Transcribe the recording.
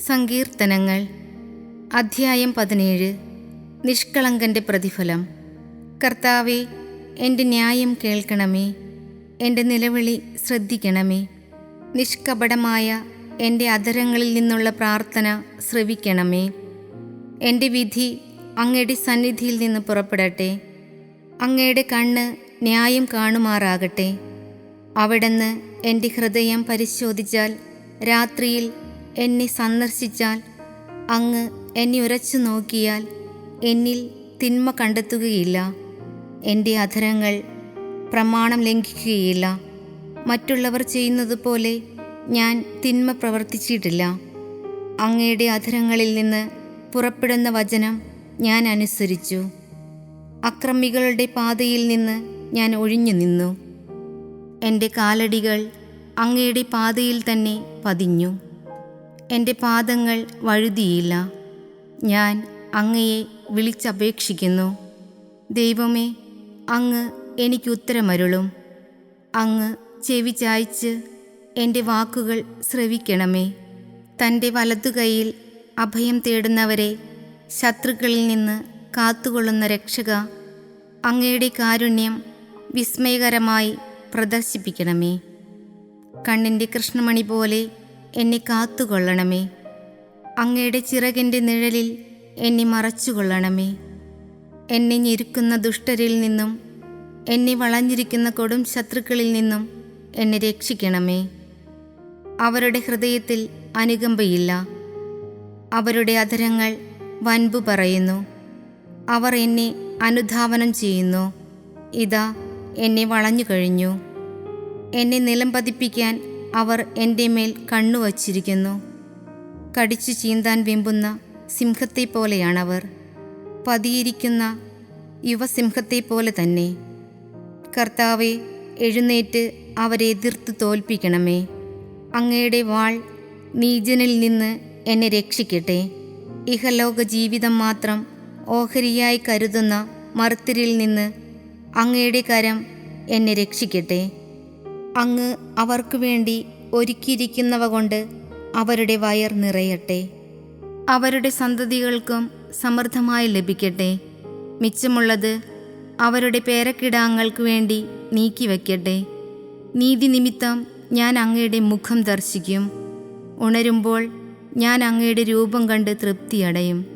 സങ്കീർത്തനങ്ങൾ. അധ്യായം പതിനേഴ്. നിഷ്കളങ്കന്റെ പ്രതിഫലം. കർത്താവെ എന്റെ ന്യായം കേൾക്കണമേ. എന്റെ നിലവിളി ശ്രദ്ധിക്കണമേ. നിഷ്കപടമായ എന്റെ അധരങ്ങളിൽ നിന്നുള്ള പ്രാർത്ഥന ശ്രവിക്കണമേ. എന്റെ വിധി അങ്ങയുടെ സന്നിധിയിൽ നിന്ന് പുറപ്പെടട്ടെ. അങ്ങയുടെ കണ്ണ് ന്യായം കാണുമാറാകട്ടെ. അവിടുന്ന് എന്റെ ഹൃദയം പരിശോധിച്ചാൽ രാത്രിയിൽ എന്നെ സന്ദർശിച്ചാൽ അങ്ങ് എന്നെ ഉരച്ചു നോക്കിയാൽ എന്നിൽ തിന്മ കണ്ടെത്തുകയില്ല. എന്റെ അധരങ്ങൾ പ്രമാണം ലംഘിക്കുകയില്ല. മറ്റുള്ളവർ ചെയ്യുന്നത് പോലെ ഞാൻ തിന്മ പ്രവർത്തിച്ചിട്ടില്ല. അങ്ങയുടെ അധരങ്ങളിൽ നിന്ന് പുറപ്പെടുന്ന വചനം ഞാൻ അനുസരിച്ചു. അക്രമികളുടെ പാതയിൽ നിന്ന് ഞാൻ ഒഴിഞ്ഞു നിന്നു. എന്റെ കാലടികൾ അങ്ങയുടെ പാതയിൽ തന്നെ പതിഞ്ഞു. എന്റെ പാദങ്ങൾ വഴുതിയില്ല. ഞാൻ അങ്ങയെ വിളിച്ചപേക്ഷിക്കുന്നു. ദൈവമേ അങ്ങ് എനിക്ക് ഉത്തരമരുളും അങ്ങ് ചെവി ചായ്ച്ച് എന്റെ വാക്കുകൾ ശ്രവിക്കണമേ. തന്റെ വലതുകൈയിൽ അഭയം തേടുന്നവരെ ശത്രുക്കളിൽ നിന്ന് കാത്തുകൊള്ളുന്ന രക്ഷക അങ്ങയുടെ കാരുണ്യം വിസ്മയകരമായി പ്രദർശിപ്പിക്കണമേ. കണ്ണിന്റെ കൃഷ്ണമണി പോലെ എന്നെ കാത്തുകൊള്ളണമേ. അങ്ങയുടെ ചിറകിന്റെ നിഴലിൽ എന്നെ മറച്ചുകൊള്ളണമേ. എന്നെ ഞെരുക്കുന്ന ദുഷ്ടരിൽ നിന്നും എന്നെ വളഞ്ഞിരിക്കുന്ന കൊടും ശത്രുക്കളിൽ നിന്നും എന്നെ രക്ഷിക്കണമേ. അവരുടെ ഹൃദയത്തിൽ അനുകമ്പയില്ല. അവരുടെ അധരങ്ങൾ വൻപു പറയുന്നു. അവർ എന്നെ അനുധാവനം ചെയ്യുന്നു. ഇതാ എന്നെ വളഞ്ഞു കഴിഞ്ഞു. എന്നെ നിലം പതിപ്പിക്കാൻ അവർ എന്റെ മേൽ കണ്ണുവച്ചിരിക്കുന്നു കടിച്ചു ചീന്താൻ വെമ്പുന്ന സിംഹത്തെ പോലെയാണവർ പതിയിരിക്കുന്ന യുവസിംഹത്തെ പോലെ തന്നെ. കർത്താവെ എഴുന്നേറ്റ് അവരെ എതിർത്ത് തോൽപ്പിക്കണമേ. അങ്ങയുടെ വാൾ നീജനിൽ നിന്ന് എന്നെ രക്ഷിക്കട്ടെ. ഇഹലോക ജീവിതം മാത്രം ഓഹരിയായി കരുതുന്ന മർത്തിരിൽ നിന്ന് അങ്ങയുടെ കരം എന്നെ രക്ഷിക്കട്ടെ. അങ്ങ് അവർക്കു വേണ്ടി ഒരുക്കിയിരിക്കുന്നവ കൊണ്ട് അവരുടെ വയർ നിറയട്ടെ. അവരുടെ സന്തതികൾക്കും സമൃദ്ധമായി ലഭിക്കട്ടെ. മിച്ചമുള്ളത് അവരുടെ പേരക്കിടാങ്ങൾക്ക് വേണ്ടി നീക്കിവെക്കട്ടെ നീതി നിമിത്തം ഞാൻ അങ്ങയുടെ മുഖം ദർശിക്കും. ഉണരുമ്പോൾ ഞാൻ അങ്ങയുടെ രൂപം കണ്ട് തൃപ്തിയടയും.